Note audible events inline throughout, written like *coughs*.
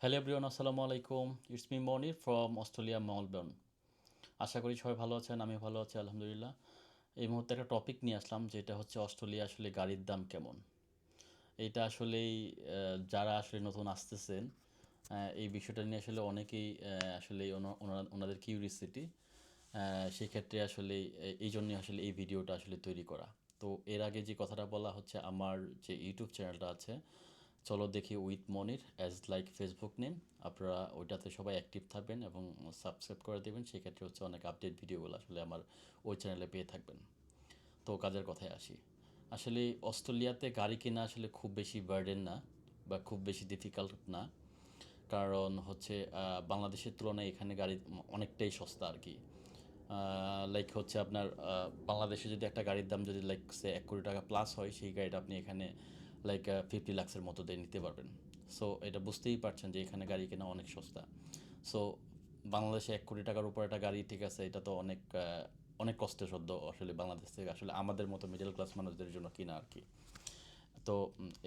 Hello everyone আসসালামু আলাইকুম। It's me Monir from Australia Melbourne আশা করি সবাই ভালো আছেন আমি ভালো আছি, আলহামদুলিল্লাহ। এই মুহূর্তে একটা টপিক নিয়ে আসলাম, যেটা হচ্ছে অস্ট্রেলিয়া আসলে গাড়ির দাম কেমন? এটা আসলেই যারা আসলে নতুন আসতেছেন এই বিষয়টা নিয়ে আসলে অনেকেই আসলে ওনা- ওনা- ওনাদের কিউরিসিটি সেই ক্ষেত্রে আসলে এই জন্যই আসলে এই ভিডিওটা আসলে তৈরি করা। তো এর আগে যে কথাটা বলা হচ্ছে, আমার যে ইউটিউব চ্যানেলটা আছে চলো দেখি with Monir as like Facebook name আপনারা ওইটাতে সবাই অ্যাক্টিভ থাকবেন এবং সাবস্ক্রাইব করে দেবেন। সেক্ষেত্রে হচ্ছে অনেক আপডেট ভিডিওগুলো আসলে আমার ওই চ্যানেলে পেয়ে থাকবেন। তো কাজের কথায় আসি। আসলে অস্ট্রেলিয়াতে গাড়ি কেনা আসলে খুব বেশি বার্ডেন না বা খুব বেশি ডিফিকাল্ট না। কারণ হচ্ছে বাংলাদেশের তুলনায় এখানে গাড়ি অনেকটাই সস্তা আর কি। লাইক হচ্ছে আপনার বাংলাদেশে যদি একটা গাড়ির দাম যদি লাইক সে এক কোটি টাকা প্লাস হয়, সেই গাড়িটা আপনি এখানে লাইক ফিফটি লাক্সের মতো দিয়ে নিতে পারবেন। সো এটা বুঝতেই পারছেন যে এখানে গাড়ি কেনা অনেক সস্তা। সো বাংলাদেশে এক কোটি টাকার উপর একটা গাড়ি ঠিক আছে, এটা তো অনেক অনেক কষ্টের সদ্য আসলে বাংলাদেশ থেকে, আসলে আমাদের মতো মিডল ক্লাস মানুষদের জন্য কিনা আর কি। তো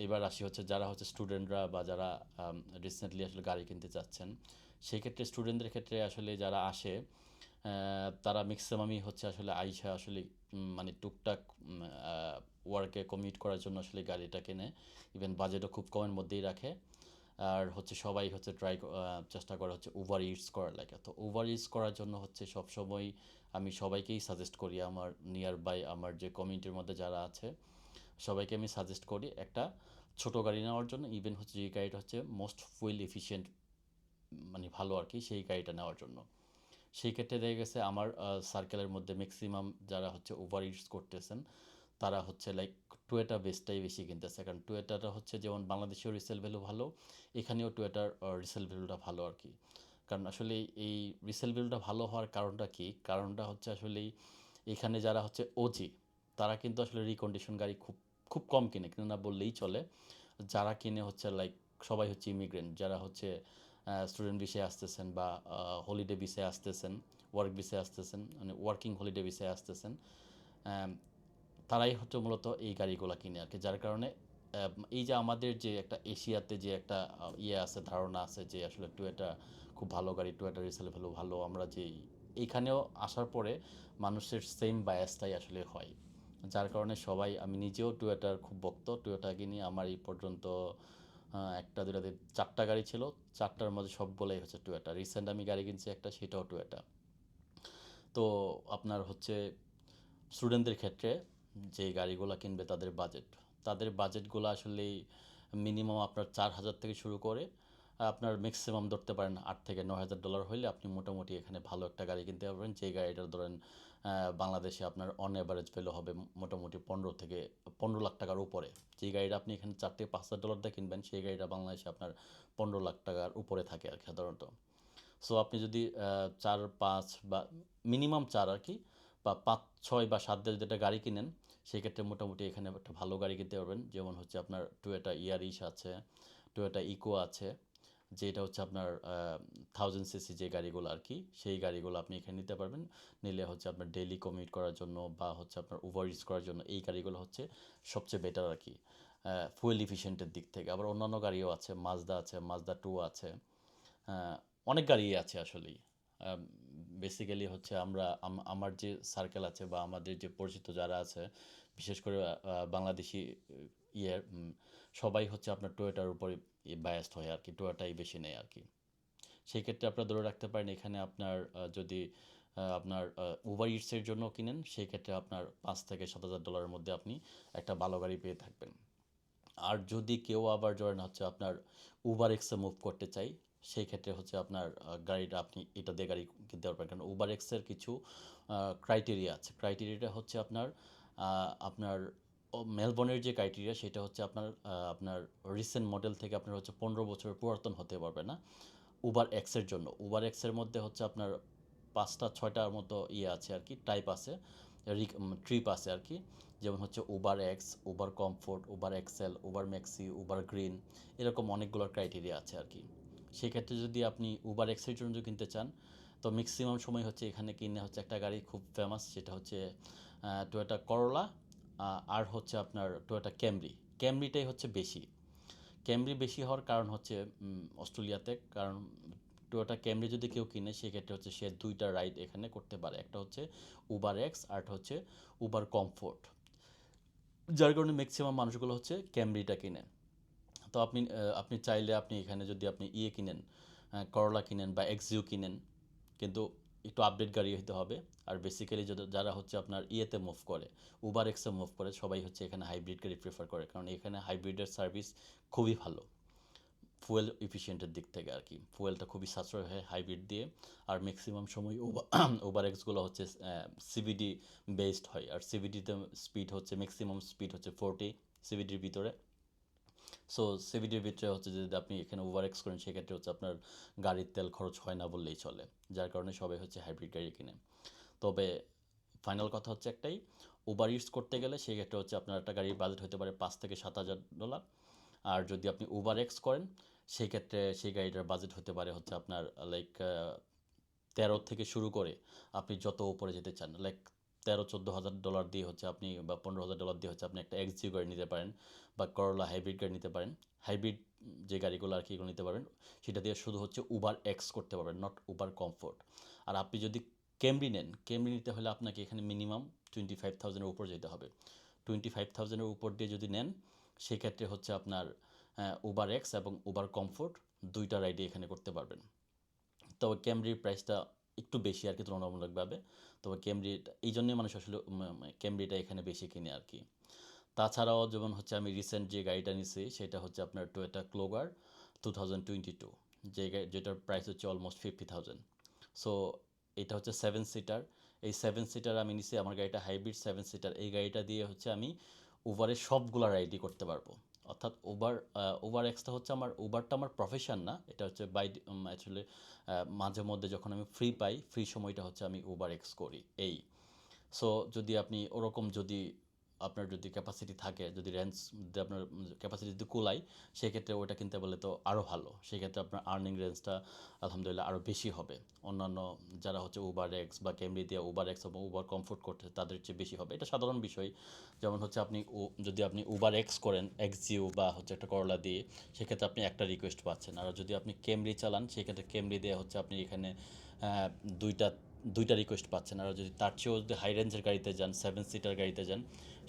এবার আসি হচ্ছে যারা হচ্ছে স্টুডেন্টরা বা যারা রিসেন্টলি আসলে গাড়ি কিনতে চাচ্ছেন, সেই ক্ষেত্রে স্টুডেন্টদের ক্ষেত্রে আসলে যারা আসে তারা ম্যাক্সিমামই হচ্ছে আসলে আইসা আসলে মানে টুকটাক ওয়ার্কে কমিট করার জন্য আসলে গাড়িটা কেনে। ইভেন বাজেটও খুব কমের মধ্যেই রাখে। আর হচ্ছে সবাই হচ্ছে ট্রাই চেষ্টা করে হচ্ছে ওভার ইউজ করার লাগে। তো ওভার ইউজ করার জন্য হচ্ছে সবসময় আমি সবাইকেই সাজেস্ট করি, আমার নিয়ার বাই আমার যে কমিউনিটির মধ্যে যারা আছে, সবাইকে আমি সাজেস্ট করি একটা ছোট গাড়ি নেওয়ার জন্য। ইভেন হচ্ছে যে গাড়িটা হচ্ছে মোস্ট ফুয়েল এফিশিয়েন্ট মানে ভালো আর কি, সেই গাড়িটা নেওয়ার জন্য। সেই ক্ষেত্রে দেখা গেছে আমার সার্কেলের মধ্যে ম্যাক্সিমাম যারা হচ্ছে ওভার ইউজ করতেছেন, তারা হচ্ছে লাইক টুয়েটা বেসটাই বেশি কিনতেছে। কারণ টুয়েটাটা হচ্ছে যেমন বাংলাদেশেও রিসেল ভ্যালু ভালো, এখানেও টুয়েটার রিসেল ভ্যালুটা ভালো আর কি। কারণ আসলে এই রিসেল ভ্যালুটা ভালো হওয়ার কারণটা কি? কারণটা হচ্ছে আসলে এখানে যারা হচ্ছে ওজি তারা কিন্তু আসলে রিকন্ডিশন গাড়ি খুব খুব কম কিনে কিনে না বললেই চলে। যারা কিনে হচ্ছে লাইক সবাই হচ্ছে ইমিগ্রেন্ট যারা হচ্ছে স্টুডেন্ট বিষয়ে আসতেছেন বা হলিডে বিষয়ে আসতেছেন ওয়ার্ক বিষয়ে আসতেছেন মানে ওয়ার্কিং হলিডে বিষয়ে আসতেছেন তারাই হচ্ছে মূলত এই গাড়িগুলো কিনে আর কি, যার কারণে এই যে আমাদের যে একটা এশিয়াতে যে একটা ইয়ে আছে, ধারণা আছে যে আসলে টুয়েটা খুব ভালো গাড়ি টুয়েটা রিসেল ভ্যালু ভালো আমরা যে এইখানেও আসার পরে মানুষের সেম বায়াসটাই আসলে হয়। যার কারণে সবাই, আমি নিজেও টুয়েটার খুব ভক্ত টুয়েটা কিনি, আমার এই পর্যন্ত একটা দুটা চারটা গাড়ি ছিল। চারটার মধ্যে সবগুলোই হচ্ছে টুয়েটা রিসেন্ট আমি গাড়ি কিনছি একটা, সেটাও টুয়েটা তো আপনার হচ্ছে স্টুডেন্টদের ক্ষেত্রে যে গাড়িগুলো কিনবে তাদের বাজেট তাদের বাজেটগুলো আসলে মিনিমাম আপনার চার হাজার থেকে শুরু করে আপনার ম্যাক্সিমাম ধরতে পারেন আট থেকে নয় হাজার ডলার হইলে আপনি মোটামুটি এখানে ভালো একটা গাড়ি কিনতে পারবেন। যে গাড়িটার ধরেন বাংলাদেশে আপনার অন অ্যাভারেজ ভ্যালু হবে মোটামুটি পনেরো থেকে পনেরো লাখ টাকার উপরে। যে গাড়িটা আপনি এখানে চার থেকে পাঁচ হাজার ডলার দিয়ে কিনবেন, সেই গাড়িটা বাংলাদেশে আপনার পনেরো লাখ টাকার উপরে থাকে আর সাধারণত। সো আপনি যদি চার, পাঁচ বা মিনিমাম চার আর কি, বা পাঁচ, ছয় বা সাত দিয়ে যদি একটা গাড়ি কিনেন, সেক্ষেত্রে মোটামুটি এখানে একটা ভালো গাড়ি কিনতে পারবেন। যেমন হচ্ছে আপনার টুয়েটা ইয়ারিশ আছে টুয়েটা ইকো আছে। যেটা হচ্ছে আপনার থাউজেন্ড সিসি যে গাড়িগুলো আর কি সেই গাড়িগুলো আপনি এখানে নিতে পারবেন। নিলে হচ্ছে আপনার ডেইলি কমিউট করার জন্য বা হচ্ছে আপনার ওভার ইউজ করার জন্য এই গাড়িগুলো হচ্ছে সবচেয়ে বেটার আর কি ফুয়েল ইফিশিয়েন্টের দিক থেকে। আবার অন্যান্য গাড়িও আছে মাজদা আছে মাজদা টু আছে অনেক গাড়ি আছে আসলেই। বেসিক্যালি হচ্ছে আমরা আমার যে সার্কেল আছে বা আমাদের যে পরিচিত যারা আছে, বিশেষ করে বাংলাদেশি ইয়ে সবাই হচ্ছে আপনার টয়োটার উপরে বায়াস্ট হয় আর কি টয়োটাই বেশি নেয় আর কি। সেই ক্ষেত্রে আপনারা ধরে রাখতে পারেন এখানে আপনার যদি আপনার উবার ইটসের জন্য কিনেন সেই ক্ষেত্রে আপনার পাঁচ থেকে সাত হাজার ডলারের মধ্যে আপনি একটা ভালো গাড়ি পেয়ে থাকবেন। আর যদি কেউ আবার ধরেন হচ্ছে আপনার উবার এক্সে মুভ করতে চাই সেই ক্ষেত্রে হচ্ছে আপনার গাড়িটা আপনি এটা দিয়ে গাড়ি কিনতে পারবেন। কারণ উবার এক্সের কিছু ক্রাইটেরিয়া আছে। ক্রাইটেরিয়াটা হচ্ছে আপনার আপনার মেলবর্নের যে ক্রাইটেরিয়া সেটা হচ্ছে আপনার আপনার রিসেন্ট মডেল থেকে আপনার হচ্ছে পনেরো বছরের পুরাতন হতে পারবে না উবার এক্সের জন্য। উবার এক্সের মধ্যে হচ্ছে আপনার পাঁচটা, ছয়টার মতো ইয়ে আছে আর কি টাইপ আছে ট্রিপ আছে আর কি। যেমন হচ্ছে Uber X Uber comfort Uber XL Uber maxi Uber green এরকম অনেকগুলো ক্রাইটেরিয়া আছে আর কি। সেক্ষেত্রে যদি আপনি উবার এক্সের জন্য কিনতে চান, তো ম্যাক্সিমাম সময় হচ্ছে এখানে কিনে হচ্ছে একটা গাড়ি খুব ফেমাস সেটা হচ্ছে টয়োটা করোলা আর হচ্ছে আপনার টয়োটা ক্যামরি ক্যামরিটাই হচ্ছে বেশি। ক্যামরি বেশি হওয়ার কারণ হচ্ছে অস্ট্রেলিয়াতে। কারণ টয়োটা ক্যামরি যদি কেউ কিনে, সেক্ষেত্রে হচ্ছে সে দুইটা রাইড এখানে করতে পারে। একটা হচ্ছে উবার এক্স আর হচ্ছে উবার কমফোর্ট যার কারণে ম্যাক্সিমাম মানুষগুলো হচ্ছে ক্যামরিটা কিনে। তো আপনি আপনি চাইলে আপনি এখানে যদি আপনি ইয়ে কিনেন করলা কিনেন বা এক্সিও কিনেন, কিন্তু একটু আপডেট গাড়ি হতে হবে। আর বেসিক্যালি যারা হচ্ছে আপনার ইয়েতে মুভ করে উবার এক্সে মুভ করে, সবাই হচ্ছে এখানে হাইব্রিড গাড়ি প্রেফার করে। কারণ এখানে হাইব্রিডের সার্ভিস খুবই ভালো ফুয়েল এফিসিয়েন্টের দিক থেকে আর কি। ফুয়েলটা খুবই সাশ্রয় হয় হাইব্রিড দিয়ে। আর ম্যাক্সিমাম সময় ওবার এক্সগুলো *coughs* হচ্ছে সিবিডি বেসড হয়। আর সিবিডিতে স্পিড হচ্ছে ম্যাক্সিমাম স্পিড হচ্ছে ফোরটি সিবিডির ভিতরে। সো সিবিডির ভিতরে হচ্ছে যদি আপনি এখানে ওভার এক্স করেন, সেক্ষেত্রে হচ্ছে আপনার গাড়ির তেল খরচ হয় না বললেই চলে, যার কারণে সবাই হচ্ছে হাইব্রিড গাড়ি কিনে। তবে ফাইনাল কথা হচ্ছে একটাই উবার ইউজ করতে গেলে সেক্ষেত্রে হচ্ছে আপনার একটা গাড়ির বাজেট হতে পারে পাঁচ থেকে সাত হাজার ডলার আর যদি আপনি উবার এক্স করেন সেই ক্ষেত্রে সেই গাড়িটার বাজেট হতে পারে হচ্ছে আপনার লাইক তেরো থেকে শুরু করে আপনি যত উপরে যেতে চান লাইক তেরো, চোদ্দ হাজার ডলার দিয়ে হচ্ছে আপনি বা পনেরো হাজার ডলার দিয়ে হচ্ছে আপনি একটা এক্সিউ গাড়ি নিতে পারেন বা করলা হাইব্রিড গাড়ি নিতে পারেন। হাইব্রিড যে গাড়িগুলো আর কি এগুলো নিতে পারবেন সেটা দিয়ে শুধু হচ্ছে উবার এক্স করতে পারবেন নট উবার কমফোর্ট আর আপনি যদি ক্যামরি নেন ক্যামরি নিতে হলে আপনাকে এখানে মিনিমাম টোয়েন্টি ফাইভ থাউজেন্ডের উপর যেতে হবে। টোয়েন্টি ফাইভ থাউজেন্ডের উপর দিয়ে যদি নেন, সেক্ষেত্রে হচ্ছে আপনার উবার এক্স এবং উবার কমফোর্ট দুইটা রাইডে এখানে করতে পারবেন। তবে ক্যামরির প্রাইসটা একটু বেশি আর কি তুলনামূলকভাবে। তবে ক্যামরি এই জন্যই মানুষ আসলে ক্যামরিটা এখানে বেশি কিনে আর কি তাছাড়াও যেমন হচ্ছে আমি রিসেন্ট যে গাড়িটা নিছি, সেটা হচ্ছে আপনার Toyota Kluger two thousand twenty two যে যেটার প্রাইস হচ্ছে অলমোস্ট ফিফটি থাউজেন্ড সো এটা হচ্ছে সেভেন সিটার এই সেভেন সিটার আমি নিছি, আমার গাড়িটা হাইব্রিড সেভেন সিটার এই গাড়িটা দিয়ে হচ্ছে আমি উবারের সবগুলো রাইডই করতে পারব। অর্থাৎ উবার উবার এক্সটা হচ্ছে আমার উবারটা আমার প্রফেশন না। এটা হচ্ছে বাই অ্যাকচুয়ালি মাঝে মধ্যে যখন আমি ফ্রি পাই ফ্রি সময়টা হচ্ছে আমি উবার এক্স করি, এই। সো যদি আপনি ওরকম যদি আপনার যদি ক্যাপাসিটি থাকে, যদি রেঞ্জ যদি আপনার ক্যাপাসিটি যদি কুলায়, সেক্ষেত্রে ওইটা কিনতে বলে তো আরও ভালো। সেক্ষেত্রে আপনার আর্নিং রেঞ্জটা আলহামদুলিল্লাহ আরও বেশি হবে। অন্যান্য যারা হচ্ছে উবার এক্স বা ক্যামরি দিয়ে উবার এক্স এবং উবার কমফোর্ট করতে তাদের চেয়ে বেশি হবে। এটা সাধারণ বিষয়। যেমন হচ্ছে আপনি যদি আপনি উবার এক্স করেন এক্সজিও বা হচ্ছে একটা করলা দিয়ে, সেক্ষেত্রে আপনি একটা রিকোয়েস্ট পাচ্ছেন। আর যদি আপনি ক্যামরি চালান, সেক্ষেত্রে ক্যামরি দিয়ে হচ্ছে আপনি এখানে দুইটা দুইটা রিকোয়েস্ট পাচ্ছেন। আর যদি তার চেয়েও যদি হাই রেঞ্জের গাড়িতে যান সেভেন সিটার গাড়িতে যান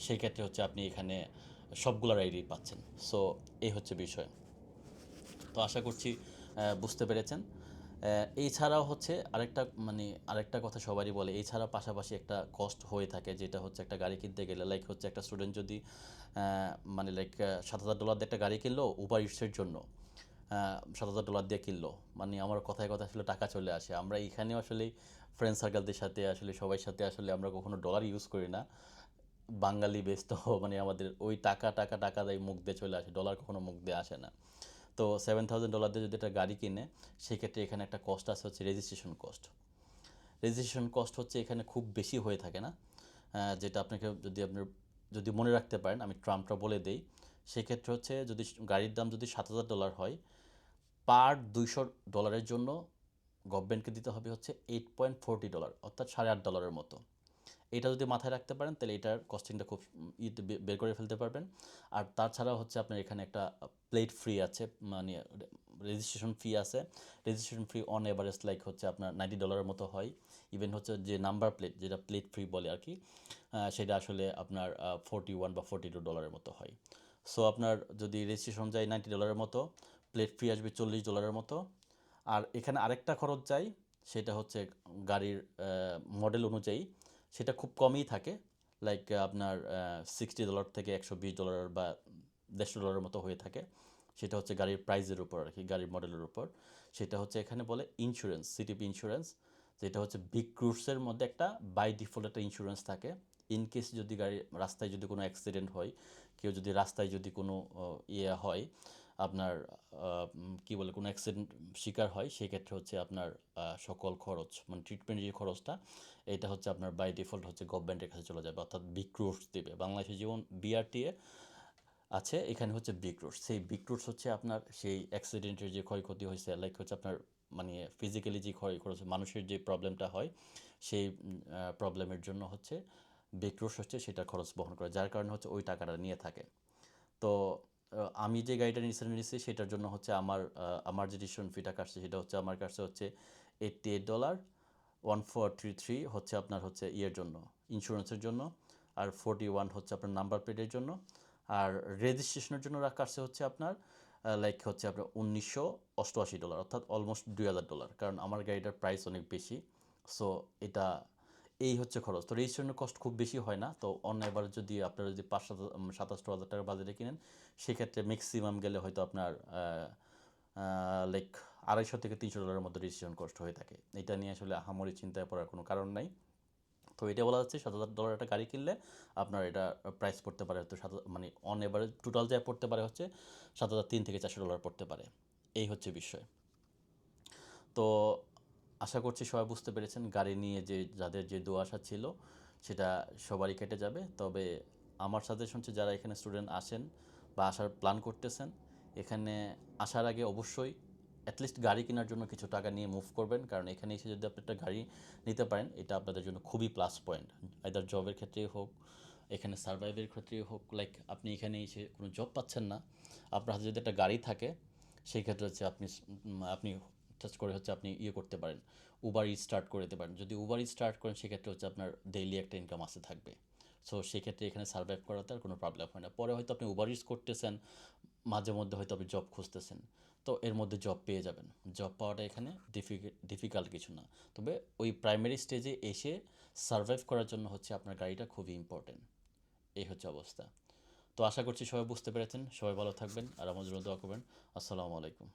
সেই ক্ষেত্রে হচ্ছে আপনি এখানে সবগুলো আইডি পাচ্ছেন। সো এই হচ্ছে বিষয়। তো আশা করছি বুঝতে পেরেছেন। এছাড়াও হচ্ছে আরেকটা মানে আরেকটা কথা সবারই বলে এছাড়া পাশাপাশি একটা কস্ট হয়ে থাকে, যেটা হচ্ছে একটা গাড়ি কিনতে গেলে লাইক হচ্ছে একটা স্টুডেন্ট যদি মানে লাইক সাত হাজার ডলার দিয়ে একটা গাড়ি কিনলো উবার ইটসের জন্য সাত হাজার ডলার দিয়ে কিনলো মানে আমার কথায় কথা আসলে টাকা চলে আসে। আমরা এখানেও আসলে ফ্রেন্ড সার্কেলদের সাথে, আসলে সবার সাথে আসলে আমরা কখনো ডলার ইউজ করি না। বাঙালি বেশ তো *laughs* মানে আমাদের ওই টাকা টাকা টাকা দেয় মুখ দিয়ে চলে আসে ডলার কখনো মুখ দিয়ে আসে না। তো সেভেন থাউজেন্ড ডলার দিয়ে যদি একটা গাড়ি কিনে, সেক্ষেত্রে এখানে একটা কস্ট আছে হচ্ছে রেজিস্ট্রেশন কস্ট রেজিস্ট্রেশন কস্ট হচ্ছে এখানে খুব বেশি হয়ে থাকে না। যেটা আপনাকে যদি আপনার যদি মনে রাখতে পারেন, আমি ট্রাম্পটা বলে দেই। সেক্ষেত্রে হচ্ছে যদি গাড়ির দাম যদি সাত হাজার ডলার হয় পার দুইশো ডলারের জন্য গভর্নমেন্টকে দিতে হবে হচ্ছে এইট পয়েন্ট ফোরটি ডলার অর্থাৎ সাড়ে আট ডলারের মতো। এটা যদি মাথায় রাখতে পারেন, তাহলে এটার কস্টিংটা খুব ইতে বের করে ফেলতে পারবেন। আর তাছাড়া হচ্ছে আপনার এখানে একটা প্লেট ফ্রি আছে মানে রেজিস্ট্রেশন ফি আছে। Registration fee on average like হচ্ছে আপনার নাইনটি ডলারের মতো হয়। ইভেন হচ্ছে যে নাম্বার প্লেট যেটা প্লেট ফ্রি বলে আর কি সেটা আসলে আপনার ফোরটি ওয়ান বা ফোরটি টু ডলারের মতো হয়। সো আপনার যদি রেজিস্ট্রেশন যায় নাইনটি ডলারের মতো প্লেট ফ্রি আসবে চল্লিশ ডলারের মতো। আর এখানে আরেকটা খরচ যায় সেটা হচ্ছে গাড়ির মডেল অনুযায়ী। সেটা খুব কমই থাকে। লাইক আপনার সিক্সটি ডলার থেকে একশো বিশ ডলার বা দেড়শো ডলারের মতো হয়ে থাকে। সেটা হচ্ছে গাড়ির প্রাইজের উপর আর কি গাড়ির মডেলের উপর। সেটা হচ্ছে এখানে বলে ইন্স্যুরেন্স সিটিপি ইন্স্যুরেন্স যেটা হচ্ছে বিগ ক্রুজের মধ্যে একটা বাই ডিফল্ট একটা ইন্স্যুরেন্স থাকে। ইন কেস যদি গাড়ি রাস্তায় যদি কোনো অ্যাক্সিডেন্ট হয়, কেউ যদি রাস্তায় যদি কোনো ইয়ে হয় আপনার কি বলে, কোনো অ্যাক্সিডেন্ট শিকার হয়, সেক্ষেত্রে হচ্ছে আপনার সকল খরচ মানে ট্রিটমেন্টের যে খরচটা, এটা হচ্ছে আপনার বাই ডিফল্ট হচ্ছে গভর্নমেন্টের কাছে চলে যাবে, অর্থাৎ বিগ রুটস দেবে। বাংলাদেশে যেমন বিআরটিএ আছে, এখানে হচ্ছে বিগ রুটস সেই বিগ রুটস হচ্ছে আপনার সেই অ্যাক্সিডেন্টের যে ক্ষয়ক্ষতি হয়েছে লাইক হচ্ছে আপনার মানে ফিজিক্যালি যে ক্ষয় করেছে মানুষের যে প্রবলেমটা হয়, সেই প্রবলেমের জন্য হচ্ছে বিগ রুটস হচ্ছে সেটা খরচ বহন করে, যার কারণে হচ্ছে ওই টাকাটা নিয়ে থাকে। তো আমি যে গাড়িটা রিসেন্টলি নিয়েছি, সেটার জন্য হচ্ছে আমার আমার যে রেজিস্ট্রেশন ফিটা কাটছে, সেটা হচ্ছে আমার কাছে হচ্ছে eighty eight dollar one four three three হচ্ছে আপনার হচ্ছে ইয়ের জন্য ইন্স্যুরেন্সের জন্য, আর ফোরটি ওয়ান হচ্ছে আপনার নাম্বার প্লেটের জন্য, আর রেজিস্ট্রেশনের জন্য কাটছে হচ্ছে আপনার লাইক হচ্ছে আপনার উনিশশো অষ্টআশি ডলার অর্থাৎ অলমোস্ট দুই হাজার ডলার কারণ আমার গাড়িটার প্রাইস অনেক বেশি সো এটা এই হচ্ছে খরচ। তো রেজিস্ট্রেশনের কস্ট খুব বেশি হয় না। তো অন্য এবার যদি আপনারা যদি পাঁচ সাত সাতাশ হাজার টাকার বাজারে কিনেন, সেক্ষেত্রে ম্যাক্সিমাম গেলে হয়তো আপনার লাইক আড়াইশো থেকে তিনশো ডলারের মধ্যে রেজিস্ট্রেশন কস্ট হয়ে থাকে। এটা নিয়ে আসলে আহামরি চিন্তায় পড়ার কোনো কারণ নাই। তো এটা বলা যাচ্ছে সাত হাজার ডলার একটা গাড়ি কিনলে আপনার এটা প্রাইস পড়তে পারে। হয়তো সাত মানে অন এভারেজ টোটাল যা পড়তে পারে হচ্ছে সাত হাজার তিন থেকে চারশো ডলার পড়তে পারে। এই হচ্ছে বিষয়। তো আশা করছি সবাই বুঝতে পেরেছেন, গাড়ি নিয়ে যে যাদের যে দোয়াশা ছিল, সেটা সবারই কেটে যাবে। তবে আমার সাজেশন হচ্ছে যারা এখানে স্টুডেন্ট আসেন বা আসার প্ল্যান করতেছেন, এখানে আসার আগে অবশ্যই অ্যাটলিস্ট গাড়ি কেনার জন্য কিছু টাকা নিয়ে মুভ করবেন। কারণ এখানে এসে যদি আপনি একটা গাড়ি নিতে পারেন, এটা আপনাদের জন্য খুবই প্লাস পয়েন্ট আইদার জবের ক্ষেত্রেই হোক, এখানে সার্ভাইভের ক্ষেত্রেই হোক লাইক আপনি এখানে এসে কোনো জব পাচ্ছেন না, আপনার হাতে যদি একটা গাড়ি থাকে, সেই ক্ষেত্রে হচ্ছে আপনি আপনি টাচ করে হচ্ছে আপনি ইয়ে করতে পারেন উবার ই স্টার্ট করে দিতে পারেন। যদি উবার ই স্টার্ট করেন, সেক্ষেত্রে হচ্ছে আপনার ডেইলি একটা ইনকাম আসতে থাকবে। সো সেক্ষেত্রে এখানে সার্ভাইভ করাতে আর কোনো প্রবলেম হয় না। পরে হয়তো আপনি উবার ইস করতেছেন, মাঝে মধ্যে হয়তো আপনি জব খুঁজতেছেন। তো এর মধ্যে জব পেয়ে যাবেন। জব পাওয়াটা এখানে ডিফিকাল্ট কিছু না। তবে ওই প্রাইমারি স্টেজে এসে সার্ভাইভ করার জন্য হচ্ছে আপনার গাড়িটা খুবই ইম্পর্টেন্ট এই হচ্ছে অবস্থা। তো আশা করছি সবাই বুঝতে পেরেছেন। সবাই ভালো থাকবেন আর আমার জন্য দোয়া করবেন। আসসালামু আলাইকুম।